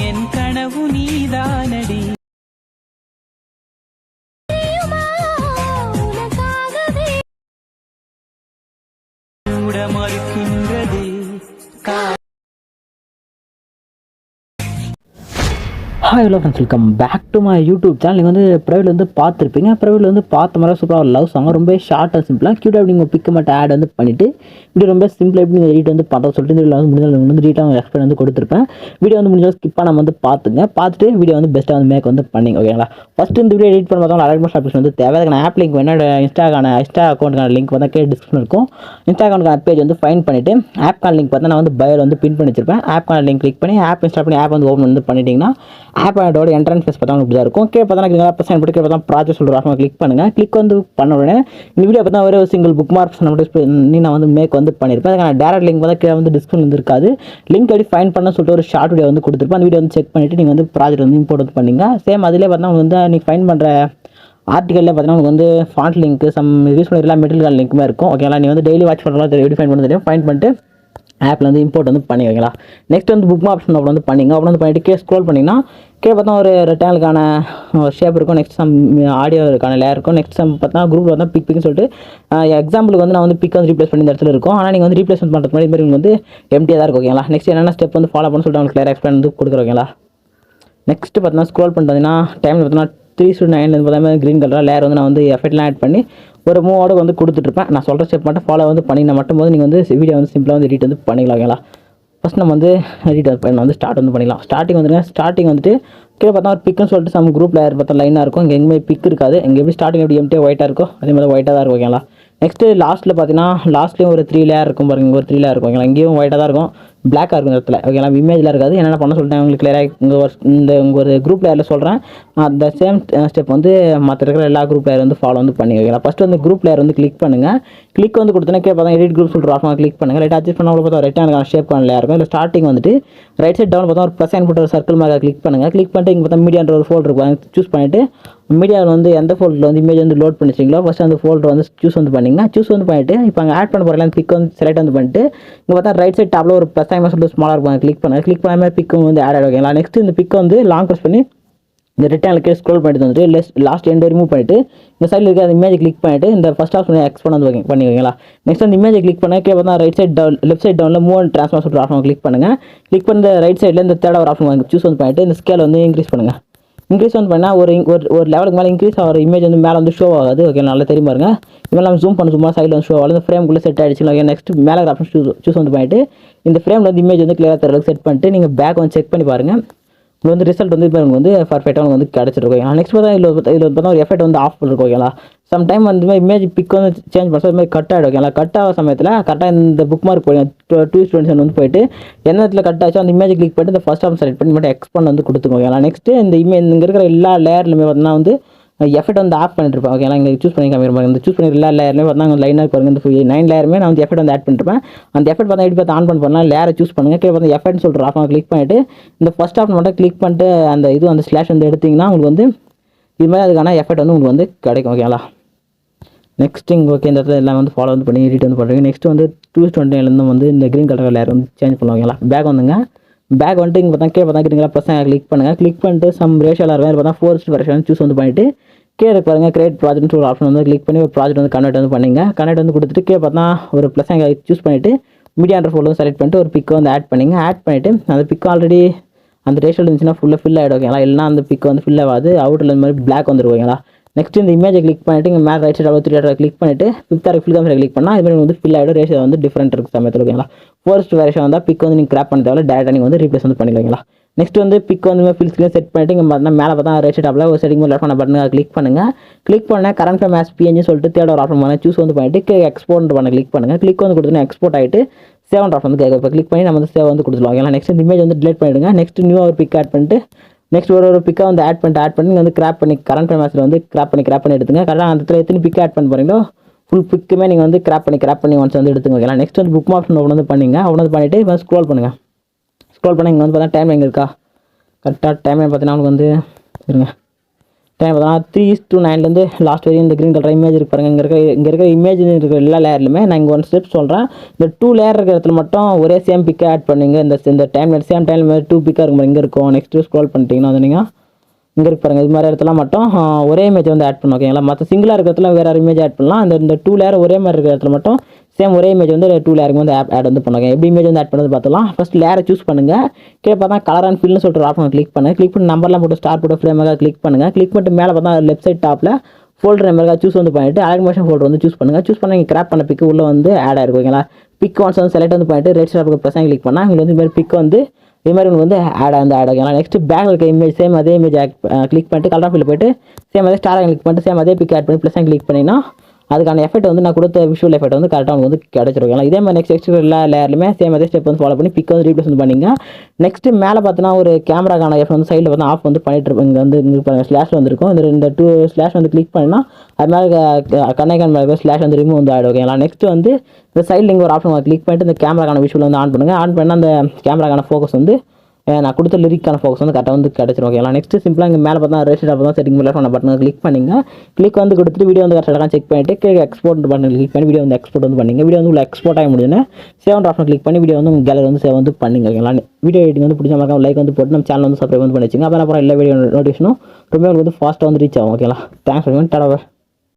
என் கனவு நீதானடி. கூட மறுக்கின்றது hi hello friends welcome back to my YouTube channel நீங்கள் வந்து ப்ரைவேட் வந்து பார்த்துருப்பீங்க. ப்ரைவேட் வந்து பார்த்த மாதிரி சூப்பராக ஒரு லவ் சாங் ரொம்ப ஷார்ட் அண்ட் சிம்பிளாக க்யூட்டாக எப்படி நீங்கள் பிக்க மட்டும் ஆட் வந்து பண்ணிவிட்டு வீடியோ ரொம்ப சிம்பிளாக எப்படி நீங்கள் எடிட் வந்து பண்ணுறது சொல்லிட்டு இந்த வந்து முடிஞ்ச வந்து ரீட்டாக எக்ஸ்பிளைன் வந்து கொடுத்துருப்பேன். வீடியோ வந்து முடிஞ்சால் ஸ்கிப்பாக நம்ம வந்து பார்த்துங்க. பார்த்துட்டு வீடியோ வந்து பெஸ்ட்டாக வந்து மேக் வந்து பண்ணிங்க ஓகேங்களா ஃபஸ்ட்டு இந்த வீடியோ எடிட் பண்ண பார்த்தா அலைட்மெண்ட் அப்ளிகேஷன் வந்து தேவை. அதுக்கான ஆப் லிங்க் வேணா இன்ஸ்டாக்கான இன்ஸ்டா அக்கௌண்ட்டுக்கான லிங்க் வந்து கே டிஸ்கிரிப்ஷன் இருக்கும். இன்ஸ்டா அக்கௌண்ட்டுக்கான பேஜ் வந்து ஃபைன் பண்ணிவிட்டு ஆப்கான லிங்க் பார்த்தா நான் வந்து பயோவில் வந்து பின் பண்ணி வச்சிருப்பேன். ஆப்கான லிங்க் கிளிக் பண்ணி ஆப் இன்ஸ்டால் பண்ணி ஆப் வந்து ஓப்பன் வந்து பண்ணிட்டீங்கன்னா ஆப் அதோட என்ட்ரன்ஸ் ஃபேஸ் பார்த்தா இப்படி தான் இருக்கும். கே பார்த்தா நீங்கள் பர்சன்ட் போட்டு கே பார்த்தா ப்ராஜெக்ட் சொல்கிறாங்க கிளிக் பண்ணுங்கள் கிளிக் வந்து பண்ண உடனே இந்த வீடியோ பார்த்தா ஒரே ஒரு சிங்கிள் புக் மார்க்ஸ் நம்ம நீ நான் வந்து மேக் வந்து பண்ணியிருப்பேன் அதுக்கான டேரக்ட் லிங்க் வந்து கீழே வந்து டிஸ்கவுண்ட் வந்து இருக்காது லிங்க் எப்படி ஃபைன் பண்ண சொல்லிட்டு ஒரு ஷார்ட் வீடியோ வந்து கொடுத்துருப்பேன். அந்த வீடியோ வந்து செக் பண்ணிவிட்டு நீங்கள் வந்து ப்ராஜெக்ட் வந்து இம்போர்ட் வந்து பண்ணிங்க. சேம் அதிலே பார்த்தா உங்களுக்கு வந்து நீங்கள் ஃபைன் பண்ணுற ஆர்டிக்கலில் பார்த்தீங்கன்னா உங்களுக்கு வந்து ஃபாண்ட் லிங்க் சம் யூஸ் பண்ணிருக்கா மெட்டீரியல் லிங்க்குமே இருக்கும். ஓகேங்களா நீ வந்து டெய்லி வாட்ச் பண்ணலாம் எப்படி ஃபைன் பண்ண தெரியும். ஃபைன் பண்ணிட்டு ஆப்பில் வந்து இம்போர்ட் வந்து பண்ணி வைக்கலாம் நெக்ஸ்ட் வந்து புக் ஆப்ஷன் அப்புறம் வந்து பண்ணிங்க அப்புறம் வந்து பண்ணிட்டு கே ஸ்க்ரோல் பண்ணிங்கன்னா கீழே பார்த்தா ஒரு ரெக்டாங்கலுக்கான ஷேப் இருக்கும். நெக்ஸ்ட் சம் ஆடியோக்கான லேயர் இருக்கும். நெக்ஸ்ட் சம் பார்த்தா குரூப்பில் வந்து பிக் பிக்னு சொல்லிட்டு எக்ஸாம்பிளுக்கு வந்து நான் வந்து பிக் வந்து ரீப்ளேஸ் பண்ணி இந்த இடத்துல இருக்கும். ஆனால் நீங்கள் வந்து ரீப்ளேஸ்மெண்ட் பண்ணுறது மாதிரி மாதிரி வந்து எம்டியாக தான் இருக்கும் ஓகேங்களா நெக்ஸ்ட் என்னென்ன ஸ்டெப் வந்து ஃபாலோ பண்ண சொல்லிட்டு உங்களுக்கு கிளியர் எக்ஸ்பிளைன் வந்து கொடுக்குறோம் ஓகேங்களா நெக்ஸ்ட் பார்த்தீங்கன்னா ஸ்க்ரோல் பண்ணிட்டீங்கன்னா டைமில் பார்த்தீங்கன்னா த்ரீ சுட் நைன்லேருந்து பார்த்தா க்ரீன் கலராக லேயர் வந்து நான் வந்து எஃபெக்ட்லாம் ஆட் பண்ணி ஒரு மூவோட வந்து கொடுத்துட்ருப்பேன் நான் சொல்கிற ஸ்டெப் மட்டும் ஃபாலோ வந்து பண்ணினா மட்டும் போது நீங்கள் வந்து வீடியோ வந்து சிம்பிளாக வந்து எடிட் வந்து பண்ணிக்கலாம் ஓகேங்களா ஃபஸ்ட் நம்ம வந்து எடிட் பண்ண வந்து ஸ்டார்ட் வந்து பண்ணிக்கலாம் ஸ்டார்டிங் வந்துருங்க. ஸ்டார்டிங் வந்துட்டு கீழே பார்த்தா ஒரு பிக்குன்னு சொல்லிட்டு நம்ம குரூப் லேயர் பார்த்தா லைனாக இருக்கும். இங்கே எங்கேயுமே பிக் இருக்காது. இங்கே எப்படி ஸ்டார்டிங் எப்படி எம்டியாக ஒயிட்டாக இருக்கோ அதே மாதிரி ஒயிட்டாக தான் இருக்கும் ஓகேங்களா நெக்ஸ்ட்டு லாஸ்ட்டில் பார்த்தீங்கன்னா லாஸ்ட்லேயும் ஒரு த்ரீ லேயர் இருக்கும் பாருங்க. ஒரு த்ரீ லேயர் இருக்கும் ஓகேங்களா இங்கேயும் ஒயிட்டாக தான் இருக்கும். பிளாக்காக இருக்கும் இந்த இடத்துல. ஓகேங்களா இமேஜில் இருக்காது. என்னென்ன பண்ண சொல்லிட்டேன் உங்களுக்கு கிளியராக ஒரு இந்த உங்கள் ஒரு குரூப் லேயரில் சொல்கிறேன் அந்த சேம் ஸ்டெப் வந்து மற்ற இருக்கிற எல்லா குரூப் லேயர் வந்து ஃபாலோ வந்து பண்ணி வைக்கலாம் ஃபஸ்ட்டு வந்து குரூப் லேயர் வந்து கிளிக் பண்ணுங்கள் கிளிக் வந்து கொடுத்தோன்னே கே பார்த்தா எடிட் குரூப் சொல்கிற ஆஃப் கிளிக் பண்ணுங்கள் ரைட் அட்ஜஸ்ட் பண்ண பார்த்தா ரெக்டான ஷேப் லேயர் இருக்கும். இல்லை ஸ்டார்டிங் வந்துட்டு ரைட் சைட் டவுன் பார்த்தா ஒரு ப்ளஸ் சைன் போட்டு ஒரு சர்க்கிள் மாதிரி கிளிக் பண்ணுங்கள் கிளிக் பண்ணிட்டு இங்கே பார்த்தா மீடியான்ற ஒரு ஃபோல்டர் இருக்கும். சூஸ் பண்ணிவிட்டு மீடியாவில் வந்து எந்த ஃபோல்டரில் வந்து இமேஜ் வந்து லோட் பண்ணிச்சிங்களோ ஃபஸ்ட்டு அந்த ஃபோல்டர் வந்து சூஸ் வந்து பண்ணிங்கன்னா சூஸ் வந்து பண்ணிவிட்டு இப்போ அங்கே ஆட் பண்ண போகிறேன் கிளிக் வந்து செலக்ட் வந்து பண்ணிட்டு இங்கே பார்த்தா ரைட் சைட் டாப்பில் ஒரு ப்ளஸ் டைம் சொல்லிட்டு ஸ்மாலாக இருக்கும். கிளிக் பண்ண. கிளிக் பண்ணாமல் பிக்கும் வந்து ஆட் ஆகிங்களா நெக்ஸ்ட் இந்த பிக்கை வந்து லாங் ப்ரெஸ் பண்ணி இந்த ரிட்டர்னுக்கு ஸ்க்ரோல் பண்ணிட்டு வந்துட்டு லெஸ் லாஸ்ட் எண்ட் ரிமூவ் பண்ணிட்டு இந்த சைடில் இருக்க அந்த இமேஜ் கிளிக் பண்ணிட்டு இந்த ஃபஸ்ட் ஆப்ஷன் எக்ஸ்போன் வந்து வைங்க- நெக்ஸ்ட் அந்த இமேஜ் கிளிக் பண்ண கே பார்த்தா right side down left side டவுனில் மூவ் அண்ட் ட்ரான்ஸ்ஃபார் சொல்லிட்டு ஆப்ஷன் கிளிக் பண்ணுங்கள் கிளிக் பண்ணி ரைட் சைடில் இந்த தேர்ட் ஒரு ஆப்ஷன் சூஸ் வந்து பண்ணிட்டு இந்த ஸ்கேல் வந்து இன்க்ரீஸ் பண்ணுங்கள் இன்க்ரீஸ் வந்து பண்ணால் ஒரு ஒரு ஒரு லெவலுக்கு மேலே இன்க்ரீஸ் ஆகிற இமேஜ் வந்து மேலே வந்து ஷோ ஆகாது ஓகே நல்லா தெரியுமா இருங்க இவன் நம்ம ஜூம் பண்ண சும்மா சைடில் வந்து ஷோ ஆகல இந்த ஃப்ரேம்குள்ளே செட் ஆகிடுச்சு ஓகே நெக்ஸ்ட் மேலே ஆப்ஷன் சூஸ் சூஸ் வந்து பண்ணிட்டு இந்த ஃப்ரேமில் வந்து இமேஜ் வந்து கிளியராக தர செட் பண்ணிட்டு நீங்கள் பேக் வந்து செக் பண்ணி பாருங்கள் இது வந்து ரிசல்ட் வந்து இப்போ வந்து பர்ஃபெக்டாக வந்து கிடச்சிருக்கும் நெக்ஸ்ட் பார்த்தா இதில் பார்த்தா இதில் பார்த்தா ஒரு எஃபெக்ட் வந்து ஆஃப் பண்ணிருக்கும் ஓகேங்களா சம் டைம் வந்து இந்த மாதிரி இமேஜ் பிக் வந்து சேஞ்ச் பண்ண மாதிரி கட் ஆகிடும் ஓகேங்களா கட் ஆகிற சமயத்தில் கரெக்டாக இந்த புக் மார்க் போய் டூ ஸ்டூடெண்ட்ஸ் வந்து போயிட்டு என்ன இடத்துல கட் ஆச்சோ அந்த இமேஜ் கிளிக் பண்ணிட்டு இந்த ஃபஸ்ட் ஆப்ஷன் செலக்ட் பண்ணி மட்டும் எக்ஸ்பண்ட் வந்து கொடுத்துக்கோங்க ஓகேங்களா நெக்ஸ்ட்டு இந்த இமேஜ் இங்கே இருக்கிற எல்லா லேயர்லையுமே பார்த்தீங்கன்னா வந்து எஃபெக்ட் வந்து ஆஃப் பண்ணிட்டு ஓகேங்களா இங்கே சூஸ் பண்ணி காமிக்கிறேன் இந்த சூஸ் பண்ணி எல்லா லேயருமே பார்த்தா லைனாக பாருங்க. இந்த நைன் லேயருமே நான் வந்து எஃபெக்ட் வந்து ஆட் பண்ணிருப்பேன் அந்த எஃபெக்ட் பார்த்தா எப்படி பார்த்து ஆன் பண்ண போனால் லேயரை சூஸ் பண்ணுங்கள் கீழே பார்த்து எஃபெக்ட் சொல்கிற ஆஃப் கிளிக் பண்ணிட்டு இந்த ஃபஸ்ட் ஆஃப் மட்டும் கிளிக் பண்ணிட்டு அந்த இது அந்த ஸ்லாஷ் வந்து எடுத்தீங்கன்னா உங்களுக்கு வந்து இது மாதிரி அதுக்கான எஃபெக்ட் வந்து உங்களுக்கு வந்து கிடைக்கும். ஓகேங்களா நெக்ஸ்ட் இங்கே ஓகே இந்த இடத்துல எல்லாம் வந்து ஃபாலோ வந்து பண்ணி எடிட் வந்து பண்ணுறீங்க நெக்ஸ்ட் வந்து டூ டுவெண்ட்டிலேருந்து வந்து இந்த க்ரீன் கலர் லேயர் வந்து சேஞ்ச் பண்ணுவாங்களா பேக் வந்துங்க. பேக் வந்துட்டு இங்கே பார்த்தா கே பார்த்தா க்ரீன் கலர் ப்ளஸ் கிளிக் பண்ணுங்கள் கிளிக் பண்ணிட்டு சம் ரேஷியல் எல்லாருமே பார்த்தா ஃபோர் வெர்ஷன் சூஸ் வந்து பண்ணிவிட்டு கே இருக்கு பாருங்க. கிரியேட் ப்ராஜெக்ட் ஒரு ஆப்ஷன் வந்து கிளிக் பண்ணி ஒரு ப்ராஜெக்ட் வந்து கன்வெர்ட் வந்து பண்ணுங்க. கன்வெர்ட் வந்து கொடுத்துட்டு கே பார்த்தா ஒரு ப்ளஸ் சூஸ் பண்ணிவிட்டு மீடியான்ற ஃபோல்டர் செலக்ட் பண்ணிட்டு ஒரு பிக்கை வந்து ஆட் பண்ணிங்க. ஆட் பண்ணிவிட்டு அந்த பிக் ஆல்ரெடி அந்த ரேஷியோ இருந்துச்சுன்னா ஃபுல்லாக ஃபில் ஆகிடும் ஓகேங்களா இல்லைனா அந்த பிக் வந்து ஃபில் ஆகாது. அவுட்டில் இந்த மாதிரி பிளாக் வந்துடும் ஓகேங்களா நெக்ஸ்ட் இந்த இமேஜை கிளிக் பண்ணிட்டு இங்கே மேலே ரைட் சைட் அவ்வளோ த்ரீ கிளிக் பண்ணிட்டு ஃபிஃப்த் ஆர் ஃபில் காமில் கிளிக் பண்ணால் இது மாதிரி வந்து ஃபில் ஆகிடும் ரேஷியோ வந்து டிஃப்ரெண்ட் இருக்குது சமயத்தில் ஓகேங்களா ஃபோர்ஸ்ட் வேரேஷன் வந்தால் பிக் வந்து நீங்கள் கிராப் பண்ண தேவை டேரக்டாக நீங்கள் வந்து ரீப்ளேஸ் வந்து பண்ணிக்கலாம் நெக்ஸ்ட் வந்து பிக் வந்து ஃபில் ஸ்க்ரீன் செட் பண்ணிட்டு இங்கே பார்த்தா மேலே பார்த்தா ரைட் சைட் டாப்பில் ஒரு செட்டிங் லெஃப்ட் பண்ண பட்டன் கிளிக் பண்ணுங்கள் கிளிக் பண்ண கரண்ட் ஃப்ரம் ஆஸ் சொல்லிட்டு தேர்ட் ஒரு ஆப்ஷன் பண்ண சூஸ் வந்து பண்ணிட்டு எக்ஸ்போர்ட் பண்ண கிளிக் பண்ணுங்கள் கிளிக் வந்து கொடுத்தோன்னா எக்ஸ்போர்ட் ஆகிட்டு சேவன் ஆப்ஷன் வந்து கேட்கும். இப்போ கிளிக் பண்ணி நம்ம வந்து சேவ் வந்து கொடுத்துருவோம் ஓகேங்களா? நெக்ஸ்ட் இந்த இமேஜ் வந்து டிலேட் பண்ணிவிடுங்க நெக்ஸ்ட் நியூ ஒரு பிக் ஆட் பண்ணிட்டு நெக்ஸ்ட் ஒரு ஒரு பிக்கை வந்து ஆட் பண்ணிட்டு ஆட் பண்ணி வந்து கிராப் பண்ணி கரண்ட் மேட்ச்சில் வந்து கிராப் பண்ணி கிராப் பண்ணி எடுத்துங்க. கரெக்டாக அந்த இடத்துல எத்தனை பிக் ஆட் பண்ண போகிறீங்களோ ஃபுல் பிக்குமே நீங்கள் வந்து கிராப் பண்ணி கிராப் பண்ணி ஒன்ஸ் வந்து எடுத்துங்க. ஓகேங்களா? நெக்ஸ்ட் வந்து புக் ஆப்ஷன் ஒன்று வந்து பண்ணிங்க. ஒன்று வந்து பண்ணிவிட்டு இப்போ ஸ்க்ரோல் பண்ணுங்கள் ஸ்க்ரோல் பண்ணி இங்கே வந்து பார்த்தா டைம் எங்கே இருக்கா? கரெக்டாக டைமே பார்த்தீங்கன்னா உங்களுக்கு வந்து இருங்க. டைம் பார்த்தா த்ரீ டூ நைன்லேருந்து லாஸ்ட் வரையும் இந்த க்ரீன் கலர் இமேஜ் இருக்கு பாருங்கள் இங்கே இருக்க இங்கே இருக்கிற இமேஜ் இருக்கிற எல்லா லேயர்லையுமே நான் இங்கே ஒன் ஸ்டெப் சொல்கிறேன் இந்த டூ லேயர் இருக்கிற இடத்துல மட்டும் ஒரே சேம் பிக்கை ஆட் பண்ணுங்க. இந்த இந்த டைம் சேம் டைம் டூ பிக்காக இருக்கும் இங்கே இருக்கும். நெக்ஸ்ட்டு ஸ்க்ரோல் பண்ணிட்டீங்கன்னா அது நீங்கள் இங்கே இருக்கு பாருங்கள் இது மாதிரி இடத்துல மட்டும் ஒரே இமேஜ் வந்து ஆட் பண்ணும் ஓகேங்களா மற்ற சிங்கிளாக இருக்கிறதுல வேறு இமேஜ் ஆட் பண்ணலாம். அந்த இந்த டூ லேயர் ஒரே மாதிரி இருக்கிற இடத்துல மட்டும் சேம் ஒரே இமேஜ் வந்து டூ லேயருக்கு வந்து ஆட் வந்து பண்ணுவாங்க எப்படி இமேஜ் வந்து ஆட் பண்ணது பார்த்தலாம் ஃபஸ்ட் லேயரை சூஸ் பண்ணுங்கள் கீழே பார்த்தா கலர் அண்ட் ஃபில்னு சொல்லிட்டு ஆப்ஷன் கிளிக் பண்ணுங்கள் கிளிக் பண்ணி. நம்பர்லாம் போட்டு ஸ்டார் போட்டு ஃப்ரேமாக கிளிக் பண்ணுங்கள் கிளிக் பண்ணிட்டு மேலே பார்த்தா லெஃப்ட் சைட் டாப்பில் ஃபோல்டர் நம்பருக்காக சூஸ் வந்து பண்ணிட்டு அலகமேஷன் ஃபோல்டர் வந்து சூஸ் பண்ணுங்கள் சூஸ் பண்ணி கிராப் பண்ண பிக்கு உள்ள வந்து ஆட் ஆயிருக்கும் ஓகேங்களா பிக் ஒன்ஸ் வந்து செலக்ட் வந்து பண்ணிட்டு ரெட் ஸ்டாப்புக்கு ப்ரெஸ் கிளிக் பண்ணால் உங்களுக்கு வந்து இந்த மாதிரி பிக் வந்து இதே மாதிரி உங்களுக்கு வந்து ஆட் வந்து ஆட் ஆகலாம். நெக்ஸ்ட் பேக்கில் இருக்க இமேஜ் சேம் அதே இமேஜ் கிளிக் uh, பண்ணிட்டு கலர் ஃபில் போயிட்டு சேம் அதே ஸ்டார் கிளிக் பண்ணிட்டு சேம் அதே பிக் ஆட் பண்ணி ப்ளஸ் கிளிக் பண்ணிங்கன்னா அதுக்கான எஃபெக்ட் வந்து நான் கொடுத்த விஷுவல் எஃபெக்ட் வந்து கரெக்டாக உங்களுக்கு வந்து கிடச்சிருக்கலாம் இதே மாதிரி நெக்ஸ்ட் நெக்ஸ்ட் எல்லா லேயர்லையுமே சேம் அதே ஸ்டெப் வந்து ஃபாலோ பண்ணி பிக் வந்து ரீப்ளேஸ் வந்து பண்ணிங்க. நெக்ஸ்ட் மேலே பார்த்தீங்கன்னா ஒரு கேமராக்கான எஃபெக்ட் வந்து சைடில் பார்த்தா ஆஃப் வந்து பண்ணிட்டு இருப்போம். இங்கே வந்து இங்கே பாருங்கள் ஸ்லாஷ் வந்துருக்கும். இந்த இந்த டூ ஸ்லாஷ் வந்து கிளிக் பண்ணால் அது மேலே கண்ணைக்கான மேலே ஸ்லாஷ் வந்து ரிமூவ் வந்து ஆகிடும் ஓகேங்களா நெக்ஸ்ட் வந்து இந்த சைடில் இங்கே ஒரு ஆப்ஷன் கிளிக் பண்ணிட்டு இந்த கேமராக்கான விஷுவல் வந்து ஆன் பண்ணுங்கள் ஆன் பண்ணால் அந்த கேமராக்கான ஃபோக்கஸ் வந்து நான் கொடுத்த லிரிக்கான ஃபோக்கஸ் வந்து கரெக்டாக வந்து கிடச்சிரும் ஓகேங்களா நெக்ஸ்ட் சிம்பிளாக இங்கே மேலே பார்த்தா ரெஜிஸ்டர் அப்போ தான் செட்டிங் மேலே பண்ண பட்டன் கிளிக் பண்ணிங்க. கிளிக் வந்து கொடுத்துட்டு வீடியோ வந்து கரெக்டாக செக் பண்ணிட்டு கீழே எக்ஸ்போர்ட் பட்டன் கிளிக் பண்ணி வீடியோ வந்து எக்ஸ்போர்ட் வந்து பண்ணிங்க. வீடியோ வந்து உள்ள எக்ஸ்போர்ட் ஆகி முடியுதுன்னு சேவ் ஆப்ஷன் கிளிக் பண்ணி வீடியோ வந்து உங்கள் கேலரி வந்து சேவ் வந்து பண்ணிங்க ஓகேங்களா வீடியோ எடிட்டிங் வந்து பிடிச்ச மாதிரி லைக் வந்து போட்டு நம்ம சேனல் வந்து சப்ஸ்கிரைப் வந்து பண்ணி வச்சுங்க. அப்புறம் அப்புறம் எல்லா வீடியோ நோட்டிஃபிகேஷனும் ரொம்ப வந்து ஃபாஸ்ட்டாக வந்து ரீச் ஆகும் ஓகேங்களா தேங்க்ஸ் டாடா